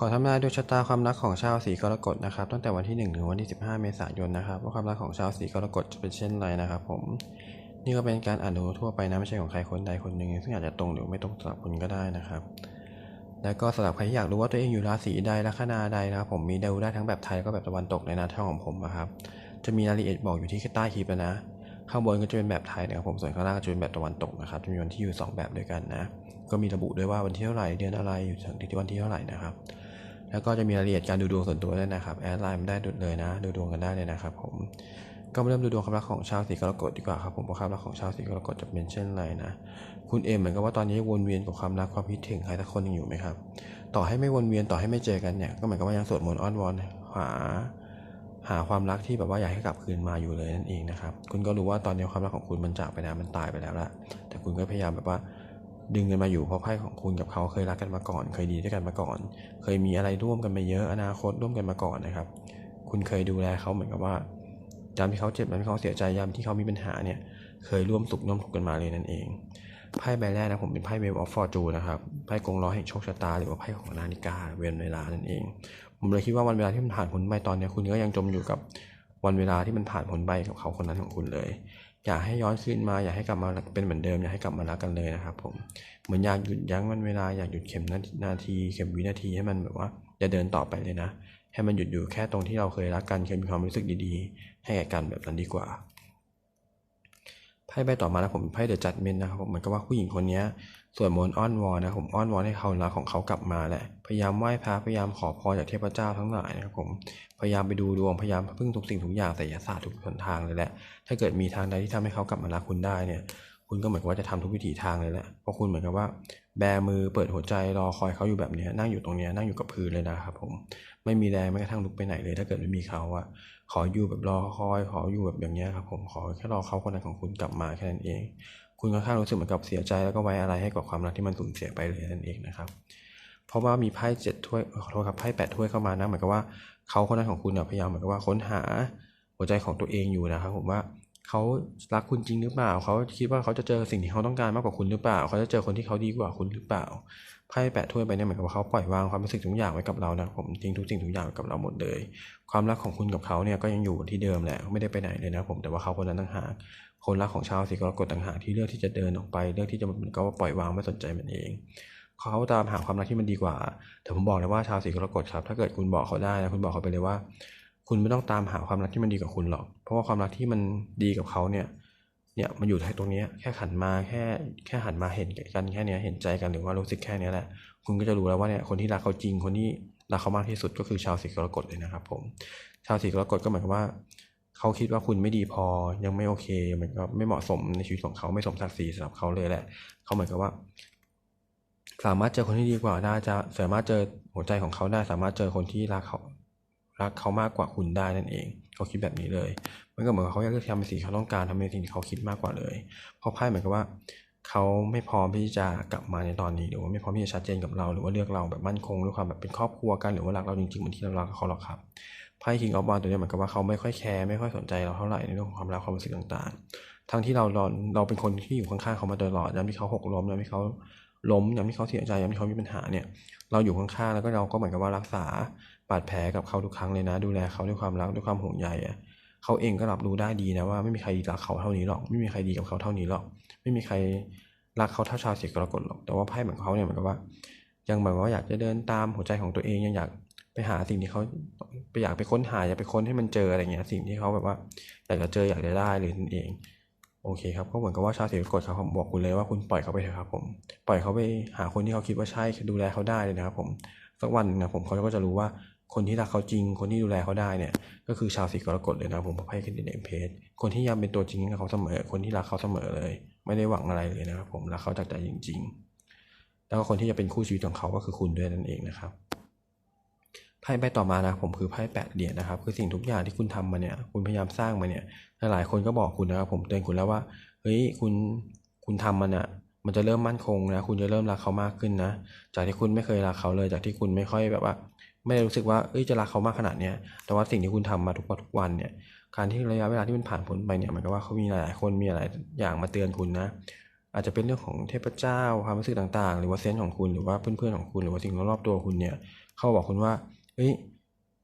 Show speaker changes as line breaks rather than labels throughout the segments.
ขอทำนายดวงชะตาความรักของชาวสีกรกฎนะครับ ตั้งแต่วันที่ 1 ถึงวันที่ 15 เมษายนนะครับ ว่าความรักของชาวสีกรกฎจะเป็นเช่นไรนะครับ ผม นี่ก็เป็นการอ่านดวงทั่วไปนะไม่ใช่ของใครคนใดคนหนึ่งซึ่งอาจจะตรงหรือไม่ตรงสำหรับคุณก็ได้นะครับ แล้วก็สำหรับใครที่อยากรู้ว่าตัวเองอยู่ราศีใดลัคนาใดนะครับ ผมมีดูได้ทั้งแบบไทยแล้วก็แบบตะวันตกในนาช่องของผมนะครับจะมีรายละเอียดบอกอยู่ที่ใต้คลิปนะ ข้างบนก็จะเป็นแบบไทยนะครับผมส่วนข้างล่างก็จะเป็นแบบตะวันตกนะครับจะมีวันที่อยู่ 2 แบบด้วยกันนะก็มีระบุด้วยว่าวันที่เท่าไหร่เดือนอะไรอยู่ถึงที่วันที่เท่าไหร่นะครับ แล้วก็จะมีรายละเอียดการดูดวงส่วนตัวด้วยนะครับแอดไลน์มาได้ดุดเลยนะ ดูดวงกันได้เลยนะครับผมก็มาเริ่มดูดวงความรักของชาวสีกรกฎดีกว่าครับผมว่าะความรักของชาวสีกรกฎจะเป็นเช่นไรนะคุณเอมเหมือนกับว่าตอนนี้วนเวียนกับความรักความคิดถึงใครสักคนหนึงอยู่ไหมครับ ต่อให้ไม่วนเวียนต่อให้ไม่เจอกันเนี่ยก็เหมือนกับว่ายังสวดมนต์อ้อนวอนหาหาความรักที่แบบว่าอยากให้กลับคืนมาอยู่เลยนั่นเองนะครับคุณก็รู้ว่าตอนนี้ความรักของคุณมันจากไปแล้วมันตายไปแล้วละแต่คุณก็พยายามแบบว่า ดึงกันมาอยู่เพราะไพ่ของคุณกับเขาเคยรักกันมาก่อน เคยดีด้วยกันมาก่อน เคยมีอะไรร่วมกันมาเยอะอนาคตร่วมกันมาก่อนนะครับ คุณเคยดูแลเขาเหมือนกับว่ายามที่เขาเจ็บยามที่เขาเสียใจยามที่เขามีปัญหาเนี่ย เคยร่วมสุขร่วมทุกข์กันมาเลยนั่นเองไพ่ใบแรกนะผมเป็นไพ่เวลออฟฟอร์จูนะครับไพ่กงล้อแห่งโชคชะตา หรือว่าไพ่ของนาฬิกาเวียนเวลานั่นเอง ผมเลยคิดว่าวันเวลาที่มันผ่านพ้นไปตอนนี้คุณก็ยังจมอยู่กับวันเวลาที่มันผ่านพ้นไปกับเขาคนนั้นของคุณเลย อยากให้ย้อนคืนมาอยากให้กลับมาเป็นเหมือนเดิมอยากให้กลับมารักกันเลยนะครับ ผมเหมือนอยากหยุดยั้งมันเวลาอยากหยุดเข็มนาทีนาทีเข็มวินาทีให้มันแบบว่าจะเดินต่อไปเลยนะ ให้มันหยุดอยู่แค่ตรงที่เราเคยรักกันเคยมีความรู้สึกดีๆ ให้แก่กันแบบนั้นดีกว่าไพ่ใบต่อมานะผมไพ่เดอะจัดเมนนะครับผมเหมือนกับว่าผู้หญิงคนนี้ สวดมนต์อ้อนวอนนะผมอ้อนวอนให้เขารักของเขากลับมาแหละพยายามไหว้พระพยายามขอพรจากเทพเจ้าทั้งหลายนะครับผมพยายามไปดูดวงพยายามพึ่งทุกสิ่งทุกอย่างแต่ยศาสตร์ทุกหนทางเลยแหละถ้าเกิดมีทางใดที่ทำให้เขากลับมารักคุณได้เนี่ย คุณก็เหมือนกับว่าจะทำทุกวิถีทางเลยแหละเพราะคุณเหมือนกับว่า แบมือเปิดหัวใจรอคอยเขาอยู่แบบนี้นั่งอยู่ตรงนี้นั่งอยู่กับพื้นเลยนะครับผมไม่มีแรงแม้กระทั่งลุกไปไหนเลย ถ้าเกิดไม่มีเขาอะขออยู่แบบรอคอย ขออยู่แบบอย่างเงี้ยครับผมขอแค่รอเขาคนนั้นของคุณกลับมาแค่นั้นเอง คุณค่อนข้างรู้สึกเหมือนกับเสียใจแล้วก็ไว้อะไรให้กับความรักที่มันสูญเสียไปเลยนั่นเองนะครับ เพราะว่ามีไพ่เจ็ดถ้วยขอโทษครับไพ่แปดถ้วยเข้ามานะเหมือนกับว่าเขาคนนั้นของคุณเนี่ยพยายามเหมือนกับว่าค้นหาหัวใจของตัวเองอยู่นะครับ ผมว่าเขารักคุณจริงหรือเปล่า เขาคิดว่าเขาจะเจอสิ่งที่เขาต้องการมากกว่าคุณหรือเปล่า เขาจะเจอคนที่เขาดีกว่าคุณหรือเปล่า ไพ่แปดถ้วยไปเนี่ยเหมือนกับว่าเขาปล่อยวางความรู้สึกทุกอย่างไว้กับเรานะผมทิ้งทุกสิ่งทุกอย่างไว้กับเราหมดเลย ความรักของคุณกับเขาเนี่ยก็ยังอยู่ที่เดิมแหละไม่ได้ไปไหนเลยนะผมแต่ว่าเขาคนนั้นต่างหากคนรักของชาวสีกรกฎต่างหากที่เลือกที่จะเดินออกไปเลือกที่จะเหมือนกับว่าปล่อยวางไม่สนใจมันเองเขาตามหาความรักที่มันดีกว่า แต่ผมบอกเลยว่าชาวสีกรกฎครับ ถ้าเกิดคุณบอกเขาได้นะคุณบอกเขาไปเลยว่า คุณไม่ต้องตามหาความรักที่มันดีกับคุณหรอก เพราะว่าความรักที่มันดีกับเขาเนี่ย เนี่ยมันอยู่ที่ตรงนี้แค่หันมาแค่แค่หันมาเห็นกันแค่เนี้ยเห็นใจกันหรือว่ารู้สึกแค่เนี้ยแหละคุณก็จะรู้แล้วว่าเนี่ยคนที่รักเขาจริงคนที่รักเขามากที่สุดก็คือชาวสีกรกฎเลยนะครับ ผมชาวสีกรกฎก็หมายความว่าเขาคิดว่าคุณไม่ดีพอยังไม่โอเคมือนกับไม่เหมาะสมในชีวิตของเขาไม่สมศักดิ์ศรีสำหรับเขาเลยแหละ เขาเหมือนกับว่า สามารถเจอคนที่ดีกว่าได้จะสามารถเจอหัวใจของเขาได้ สามารถเจอคนที่รักเขารักเขามากกว่าคุณได้นั่นเอง เขาคิดแบบนี้เลย มันก็เหมือนกับเขาอยากเลือกทำในสิ่งที่เขาต้องการทำในสิ่งที่เขาคิดมากกว่าเลย เพราะไพ่เหมือนกับว่าเขาไม่พร้อมที่จะกลับมาในตอนนี้หรือว่าไม่พร้อมที่จะชัดเจนกับเรา หรือว่าเลือกเราแบบมั่นคงด้วยความแบบเป็นครอบครัวกันหรือว่ารักเราจริงๆเหมือนที่เรารักเขาหรอกครับไพ่ King of Wands ตัวนี้เหมือนกับว่าเขาไม่ค่อยแคร์ไม่ค่อยสนใจเราเท่าไหร่ในเรื่องของความรักความรู้สึกต่างๆ ทั้งที่เราเราเราเป็นคนที่อยู่ข้างๆเขามาตลอดยามที่เขาหกล้มยามที่เขาล้มยามที่เขาเสียใจยามที่เขามีปัญหาเนี่ย เราอยู่ข้างๆแล้วก็เราก็เหมือนกับว่ารักษาบาดแผลกับเขาทุกครั้งเลยนะ ดูแลเขาด้วยความรักด้วยความห่วงใยอะ เขาเองก็รับรู้ได้ดีนะว่าไม่มีใครรักเขาเท่านี้หรอก ไม่มีใครดีกับเขาเท่านี้หรอก ไม่มีใครรักเขาเท่าชาวสีกรกฎหรอก แต่ว่าไพ่เหมือนเขาเนี่ยเหมือนกับว่า ยังแบบว่าอยากจะเดินตามหัวใจของตัวเองยังอยากไปหาสิ่งที่เขาไปอยากไปค้นหาอยากไปค้นให้มันเจออะไรเงี้ยสิ่งที่เขาแบบว่าอยากจะเจออยากจะได้เลยนั่นเอง โอเคครับก็เหมือนกับว่าชาวสีกรกฎครับผมบอกคุณเลยว่าคุณปล่อยเขาไปเถอะครับผมปล่อยเขาไปหาคนที่เขาคิดว่าใช่ดูแลเขาได้เลยนะครับผมสักวันนะผมเขาก็จะรู้ว่า คนที่รักเขาจริง คนที่ดูแลเขาได้เนี่ย ก็คือชาวสีกรกฎเลยนะผมพระไพ่คิดเดนเพจคนที่ยามเป็นตัวจริงกับเขาเสมอ คนที่รักเขาเสมอเลย ไม่ได้หวังอะไรเลยนะครับผมรักเขาจากใจจริง ๆ แล้วก็คนที่จะเป็นคู่ชีวิตของเขาก็คือคุณด้วยนั่นเองนะครับไพ่ใบต่อมานะผมคือไพ่แปดเหรียญนะครับคือสิ่งทุกอย่างที่คุณทำมาเนี่ย คุณพยายามสร้างมาเนี่ยหลายคนก็บอกคุณนะครับผมเตือนคุณแล้วว่าเฮ้ยคุณคุณทำมันอะมันจะเริ่มมั่นคงนะ คุณจะเริ่มรักเขามากขึ้นนะ จากที่คุณไม่เคยรักเขาเลย จากที่คุณไม่ค่อยแบบว่า ไม่ได้รู้สึกว่าเอ้ยจะรักเขามากขนาดเนี้ยแต่ว่าสิ่งที่คุณทำมาทุกวันทุกวันเนี่ย การที่ระยะเวลาที่มันผ่านพ้นไปเนี่ยเหมันก็ว่าเขามีหลายคนมีหลายอย่างมาเตือนคุณนะ อาจจะเป็นเรื่องของเทพเจ้าความรู้สึกต่างๆ หรือว่าเซนส์ของคุณหรือว่าเพื่อนๆของคุณหรือว่าสิ่งรอบๆตัวคุณเนี่ย เขาบอกคุณว่าเฮ้ย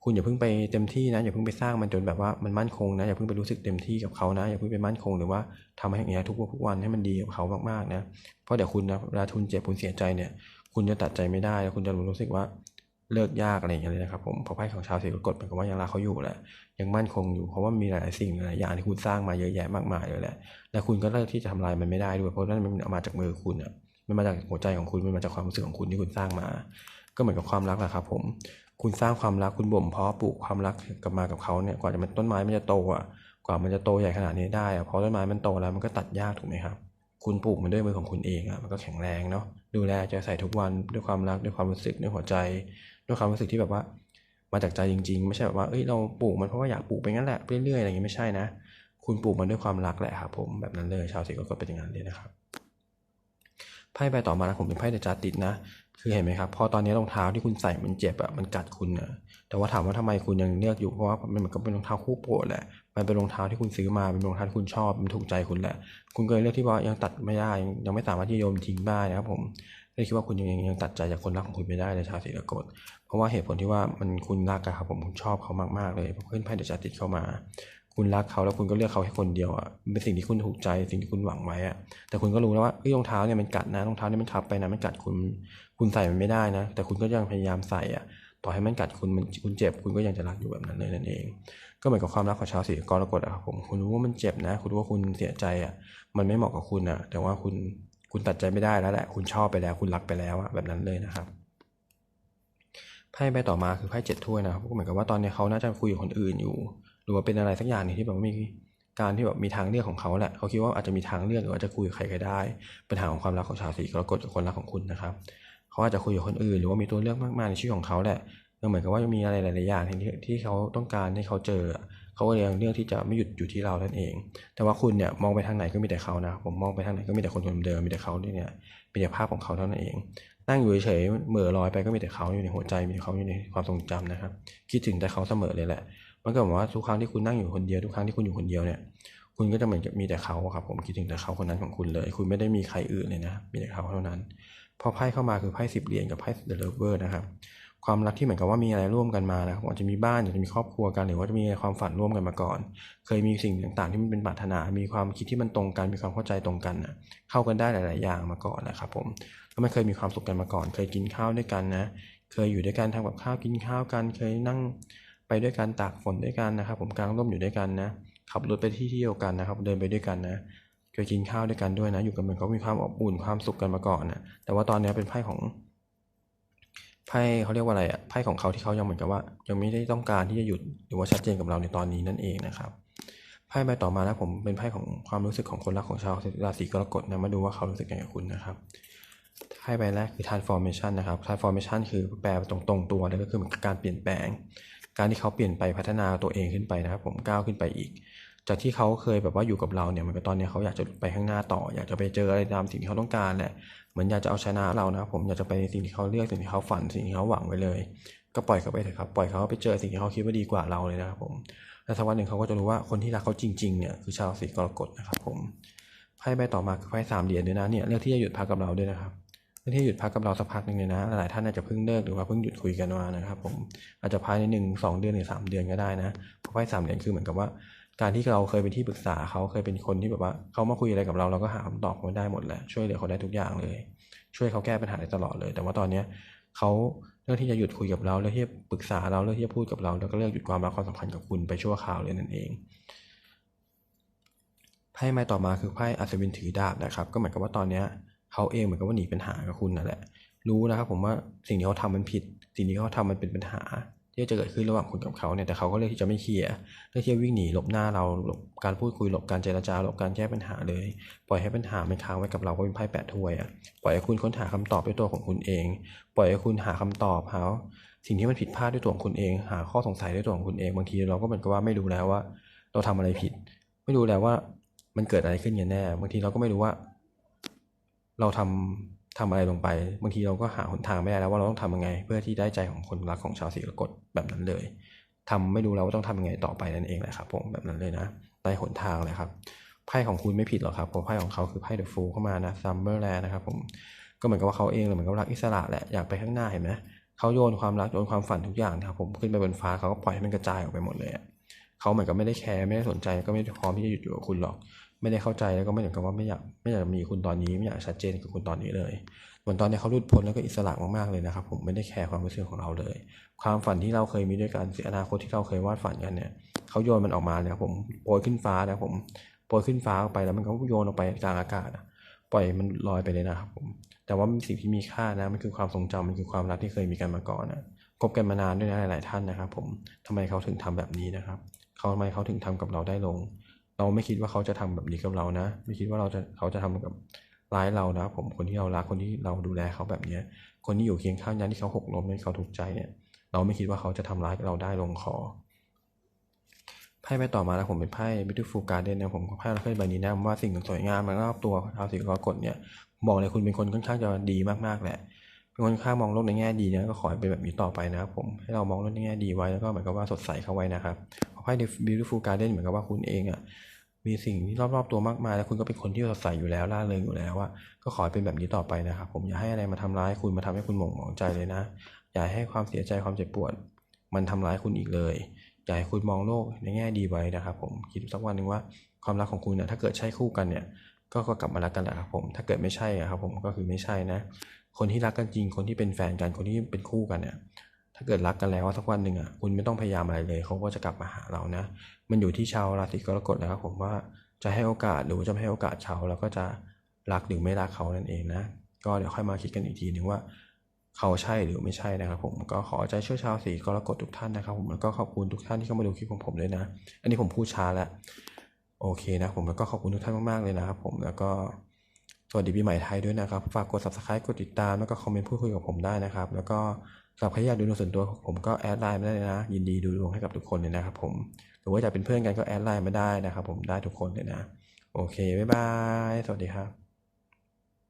คุณอย่าเพิ่งไปเต็มที่นะอย่าเพิ่งไปสร้างมันจนแบบว่ามันมั่นคงนะอย่าเพิ่งไปรู้สึกเต็มที่กับเขานะอย่าเพิ่งไปมั่นคงหรือว่าทำให้อย่างเงี้ยทุกวันทุกวันให้มันดีกับเขามากๆนะเพราะเดี๋ยวคุณนะเวลาทุนเจ็บคุณเสียใจเนี่ย คุณจะตัดใจไม่ได้แล้วคุณจะรู้สึกว่า เลิกยากอะไรอย่างเงี้ยเลยนะครับผมเพราะไพ่ของชาวเสีกกฎเหมือนกับว่ายังรักเขาอยู่แหละยังมั่นคงอยู่เพราะว่ามีหลายสิ่งหลายอย่างที่คุณสร้างมาเยอะแยะมากมายเลยแหละและคุณก็เลิกที่จะทำลายมันไม่ได้ด้วยเพราะนั่นมันมาจากมือคุณอะมันมาจากหัวใจของคุณมันมาจากความรู้สึกของคุณที่คุณสร้างมา ก็เหมือนกับความรักแหละครับผมคุณสร้างความรักคุณบ่มเพาะปลูกความรักกลับมากับเขาเนี่ยกว่าจะมันต้นไม้มันจะโตอะกว่ามันจะโตใหญ่ขนาดนี้ได้อะเพราะต้นไม้มันโตแล้วมันก็ตัดยากถูกไหมครับคุณปลูกมันด้วยมือของคุณเองอะมันก็แข็งแรงเนาะดูแลใจใส่ทุกวันด้วยความรักด้วยความรู้สึกด้วยหัวใจ ด้วยความรู้สึกที่แบบว่า มาจากใจจริง ๆ ไม่ใช่แบบว่าเอ้ยเราปลูกมันเพราะว่าอยากปลูกไปงั้นแหละเรื่อยๆอะไรอย่างงี้ยไม่ใช่นะ คุณปลูกมันด้วยความรักแหละครับผมแบบนั้นเลยชาวสีกรกฎเป็นอย่างนั้นเลยนะครับไพ่ใบต่อมานะผมเป็นไพ่เดอะจาติดนะ คือเห็นไหมครับ พอตอนนี้รองเท้าที่คุณใส่มันเจ็บอะมันกัดคุณอะแต่ว่าถามว่าทำไมคุณยังเลือกอยู่เพราะว่ามันเหมือนกับเป็นรองเท้าคู่โปรดแหละ มันเป็นรองเท้าที่คุณซื้อมาเป็นรองเท้าที่คุณชอบมันถูกใจคุณแหละ คุณก็เลยเลือกที่ว่ายังตัดไม่ได้ยังไม่สามารถที่โยนทิ้งได้นะครับผม เลยคิดว่าคุณยังยังยงตัดใจจากคนรักของคุณไม่ได้เลยชาวสีกรกฎเพราะว่าเหตุผลที่ว่ามันคุณรักอะครับผมคุณชอบเขามากๆเลยเพอขึ้นไพ่เดอะจาติดเข้ามา คุณรักเขาแล้วคุณก็เลือกเขาแค่คนเดียวอะเป็นสิ่งที่คุณถูกใจสิ่งที่คุณหวังไว้อะแต่คุณก็รู้แล้วว่าเอ้ยรองเท้าเนี่ยมันกัดนะรองเท้าเนี่ยมันทับไปนะมันกัดคุณ คุณใส่มันไม่ได้นะ แต่คุณก็ยังพยายามใส่อะต่อให้มันกัดคุณมันคุณเจ็บคุณก็ยังจะรักอยู่แบบนั้นเลยนั่นเอง ก็เหมือนกับความรักของชาวสีกรกฎอะครับผมคุณรู้ว่ามันเจ็บนะ คุณรู้ว่าคุณเสียใจอะมันไม่เหมาะกับคุณอะแต่ว่าคุณ คุณตัดใจไม่ได้แล้วแหละ คุณชอบไปแล้ว คุณรักไปแล้วอะแบบนั้นเลยนะครับไพ่ใบต่อมาคือไพ่เจ็ดถ้วยนะครับก็เหมือนกับว่าตอนนี้เขาน่าจะคุยกับคนอื่นอยู่ หรือว่าเป็นอะไรสักอย่างหนึงที่แบบว่ามีการที่แบบมีทางเลือกของเขาแหละเขาคิดว่าอาจจะมีทางเลือกหรือว่าจะคุยกับใครก็ได้ ปัญหาของความรักของชาวสีกรกฎกับคนรักของคุณนะครับ เขาอาจจะคุยกับคนอื่น หรือว่ามีตัวเลือกมากมายในชีวิตของเขาแหละก็เหมือนกับว่ามีอะไรหลาย ๆ อย่างที่ที่เขาต้องการให้เขาเจอ เขาก็เลยยังเลือกที่จะไม่หยุดอยู่ที่เรานั่นเอง แต่ว่าคุณเนี่ยมองไปทางไหนก็มีแต่เขานะ ผมมองไปทางไหนก็มีแต่คนเดิมมีแต่เขาเนี่ยมีแต่ภาพของเขาเท่านั้นเอง นั่งอยู่เฉยเหม่อลอยไปก็มีแต่เขาอยู่ในหัวใจมีเขาอยู่ในความทรงจำนะครับ คิดถึงแต่เขาเสมอเลยแหละมันก็เหมือนว่าทุกครั้งที่คุณนั่งอยู่คนเดียวทุกครั้งที่คุณอยู่คนเดียวเนี่ยคุณก็จะเหมือนกับมีแต่เขาครับผมคิดถึงแต่เขาคนนั้นของคุณเลย คุณไม่ได้มีใครอื่นเลยนะ มีแต่เขาเท่านั้น พอไพ่เข้ามาคือไพ่สิบเหรียญกับไพ่เดอะเลเวอร์นะครับ ความรักที่เหมือนกับว่ามีอะไรร่วมกันมานะครับอาจจะมีบ้านอาจจะมีครอบครัวกันหรือว่าจะมีความฝันร่วมกันมาก่อน เคยมีสิ่งต่างๆ ที่มันเป็นปรารถนา มีความคิดที่มันตรงกัน มีความเข้าใจตรงกันนะเข้ากันได้หลาย ๆ อย่างมาก่อนนะครับผมแล้วมันเคยมีความสุขกันมาก่อน เคยกินข้าวด้วยกันนะเคยอยู่ด้วยกันทำกับข้าวกินข้าวกัน เคยนั่งไปด้วยกันตากฝนด้วยกันนะครับ ผมกลางร่มอยู่ด้วยกันนะขับรถไปที่เที่ยวกันนะครับ เดินไปด้วยกันนะเคยกินข้าวด้วยกันด้วยนะ อยู่กันเหมือนเขามีความอบอุ่นความสุขกันมาก่อนนะแต่ว่าตอนนี้เป็นไพ่ของ พ่เขาเรียกว่าอะไรอะไพ่ของเขาที่เขายังเหมือนกับว่า ยังไม่ได้ต้องการที่จะหยุดหรือว่าชัดเจนกับเราในตอนนี้นั่นเองนะครับไพ่ใบต่อมานะผมเป็นไพ่ของความรู้สึกของคนรักของชาวราศีกรกฎนะมาดูว่าเขารู้สึกยังไงกับคุณนะครับไพ่ใบแรกคือ transformation นะครับ transformation คือแปลตรงตรงตัวเลยก็คือเหมือนการเปลี่ยนแปลง การที่เขาเปลี่ยนไปพัฒนาตัวเองขึ้นไปนะครับ ผมก้าวขึ้นไปอีก จากที่เขาเคยแบบว่าอยู่กับเราเนี่ยเหมันก็ตอนนี้เขาอยากจะไปข้างหน้าต่อ อยากจะไปเจออะไรตามสิ่งที่เขาต้องการแหละเหมือนอยากจะเอาชนะเรานะครับผมอยากจะไปในสิ่งที่เขาเลือกสิ่งที่เขาฝันสิ่งที่เขาหวังไว้เลย ก็ปล่อยเขาไปเถอะครับปล่อยเขาไปเจอสิ่งที่เขาคิดว่าดีกว่าเราเลยนะครับผมแล้วสักวันหนึ่งเขาก็จะรู้ว่าคนที่รักเขาจริงๆเนี่ยคือชาวราศีกรกฎนะครับผมไพ่ใบต่อมาคือไพ่สามเหรียญด้วยนะเนี่ยเลือกที่จะหยุดพักกับเราด้วยนะครับเลือกที่จะหยุดพักกับเราสักพักหนึ่งเลยนะ หลายท่านอาจจะเพิ่งเลิกหรือว่าเพิ่งหยุดคุยกันมานะครับผมอาจจะภายในหนึ่งสองเดือนหรือสามเดือนก็ได้นะเพราะไพ่สามเหรียญคือเหมือนกับว่า การที่เราเคยเป็นที่ปรึกษาเขาเคยเป็นคนที่แบบว่าเขามาคุยอะไรกับเราเราก็หาคำตอบเขาได้หมดแหละช่วยเหลือเขาได้ทุกอย่างเลย ช่วยเขาแก้ปัญหาได้ตลอดเลย แต่ว่าตอนเนี้ยเขาเลือกที่จะหยุดคุยกับเราเลือกที่จะปรึกษาเราเลือกที่จะพูดกับเรา แล้วก็เลือกหยุดความรักความสัมพันธ์กับคุณไปชั่วคราวเลยนั่นเองไพ่ไม้ต่อมาคือไพ่อัศวินถือดาบนะครับ ก็เหมือนกับว่าตอนเนี้ยเขาเองเหมือนกับว่าหนีปัญหากับคุณนั่นแหละ รู้นะครับผมว่าสิ่งที่เขาทำมันผิด สิ่งที่เขาทำมันเป็นปัญหา ที่จะเกิดขึ้นระหว่างคุณกับเขาเนี่ยแต่เขาก็เลือกที่จะไม่เคลียร์เลือกที่จะวิ่งหนีหลบหน้าเราหลบการพูดคุยหลบการเจรจาหลบการแก้ปัญหาเลย ปล่อยให้ปัญหามันค้างไว้กับเราก็เป็นไพ่แปดถ้วยอะปล่อยให้คุณค้นหาคำตอบด้วยตัวของคุณเอง ปล่อยให้คุณหาคำตอบหาสิ่งที่มันผิดพลาดด้วยตัวของคุณเอง หาข้อสงสัยด้วยตัวของคุณเองบางทีเราก็เหมือนกับว่าไม่รู้แล้วว่า เราทำอะไรผิด ไม่รู้แล้วว่ามันเกิดอะไรขึ้นกันแน่บางทีเราก็ไม่รู้ว่า เราทำ ทำอะไรลงไป บางทีเราก็หาหนทางไม่ได้แล้วว่าเราต้องทำยังไง เพื่อที่ได้ใจของคนรักของชาวสีกรกฎแบบนั้นเลยทำไม่รู้แล้วว่าต้องทำยังไงต่อไปนั่นเองแหละครับ ผมแบบนั้นเลยนะได้หนทางเลยครับไพ่ของคุณไม่ผิดหรอกครับเพราะไพ่ของเขาคือไพ่เดอะฟูเข้ามานะซัมเบอร์แลนนะครับผมก็เหมือนกับว่าเขาเองเหมือนกับรักอิสระแหละอยากไปข้างหน้าเห็นไหมเขาโยนความรักโยนความฝันทุกอย่างนะครับผมขึ้นไปบนฟ้าเขาก็ปล่อยให้มันกระจายออกไปหมดเลยเขาเหมือนกับไม่ได้แคร์ไม่ได้สนใจก็ไม่พร้อมที่จะหยุดอยู่กับคุณหรอก ไม่ได้เข้าใจแล้วก็ไม่เหมือนกับว่าไม่อยากไม่อยากมีคุณตอนนี้ไม่อยากชัดเจนกับคุณตอนนี้เลยเหมือนตอนนี้เขาหลุดพ้นแล้วก็อิสระมากๆเลยนะครับ ผมไม่ได้แคร์ความรู้สึกของเราเลย ความฝันที่เราเคยมีด้วยกันอนาคตที่เราเคยวาดฝันกันเนี่ยเขาโยนมันออกมาเนี่ยครับผมโปรยขึ้นฟ้านะครับผมโปรยขึ้นฟ้าออกไปแล้วมันก็โยนออกไปกลางอากาศปล่อยมันลอยไปเลยนะครับผมแต่ว่ามันสิ่งที่มีค่านะมันคือความทรงจำมันคือความรักที่เคยมีกันมาก่อนนะคบกันมานานด้วยนะหลาย ๆ ท่านนะครับ ผมทำไมเขาถึงทำแบบนี้นะครับเขาทำไมเขาถึงทำกับเราได้ลง เราไม่คิดว่าเขาจะทำแบบนี้กับเรานะ ไม่คิดว่าเราจะเขาจะทำกับร้ายเรานะผมคนที่เรารักคนที่เราดูแลเขาแบบเนี้ย คนที่อยู่เคียงข้างยันที่เขาหกล้มที่เขาถูกใจเนี่ย เราไม่คิดว่าเขาจะทำร้ายเราได้ลงคอไพ่ใบต่อมาแล้วผมเป็นไพ่ Beautiful Garden นะผมไพ่เราเคยใบนี้นะว่าสิ่งสวยงามมันรอบตัวชาวสีกรกฎเนี่ยบอกเลยคุณเป็นคนค่อนข้างจะดีมากๆแหละ เป็นคนค่อนข้ามองโลกในแง่ดีนะก็ขอให้เป็นแบบนี้ต่อไปนะครับผมให้เรามองโลกในแง่ดีไว้แล้วก็เหมือนกับว่าสดใสเข้าไว้นะครับเพราะไพ่ Beautiful Garden เหมือนกับว่าคุณเองอะมีสิ่งที่รอบๆตัวมากมายแล้วคุณก็เป็นคนที่สดใสอยู่แล้วร่าเริงอยู่แล้วว่าก็ขอให้เป็นแบบนี้ต่อไปนะครับ ผมอย่าให้อะไรมาทำร้ายคุณมาทำให้คุณหม่งหมองใจเลยนะ อย่าให้ความเสียใจความเจ็บปวด มันทำร้ายคุณอีกเลยอยากให้คุณมองโลกในแง่ดีไว้นะครับ ผมคิดสักวันหนึ่งว่าความรักของคุณเนี่ยถ้าเกิดใช่คู่กันเนี่ย ก็ก็กลับมารักกันแหละครับผมถ้าเกิดไม่ใช่อะครับผมก็คือไม่ใช่นะ คนที่รักกันจริงคนที่เป็นแฟนกันคนที่เป็นคู่กันเนี่ยถ้าเกิดรักกันแล้วสักวันหนึ่งอะคุณไม่ต้องพยายามอะไรเลยเขาก็จะกลับมาหาเรานะ มันอยู่ที่ชาวราศีกรกฎนะครับผมว่าจะให้โอกาสหรือจะไม่ให้โอกาสเขาแล้วก็จะรักหรือไม่รักเขานั่นเองนะ ก็เดี๋ยวค่อยมาคิดกันอีกทีหนึ่งว่าเขาใช่หรือไม่ใช่นะครับผมก็ขอใจช่วยชาวสีกรกฎทุกท่านนะครับผมแล้วก็ขอบคุณทุกท่านที่เข้ามาดูคลิปของผมเลยนะ อันนี้ผมพูดช้าแล้ว โอเคนะผมแล้วก็ขอบคุณทุกท่านมากๆเลยนะครับผมแล้วก็สวัสดีปีใหม่ไทยด้วยนะครับ ฝากกด subscribe กดติดตามแล้วก็คอมเมนต์พูดคุยกับผมได้นะครับ แล้วก็สำหรับใครอยากดูดวงส่วนตัวของผมก็แอดไลน์มาได้นะ ยินดีดูดวงให้กับทุกคนเลยนะครับผมหรือว่าจะเป็นเพื่อนกันก็แอดไลน์มาได้นะครับผมได้ทุกคนเลยนะ โอเคบ๊ายบาย สวัสดีครับ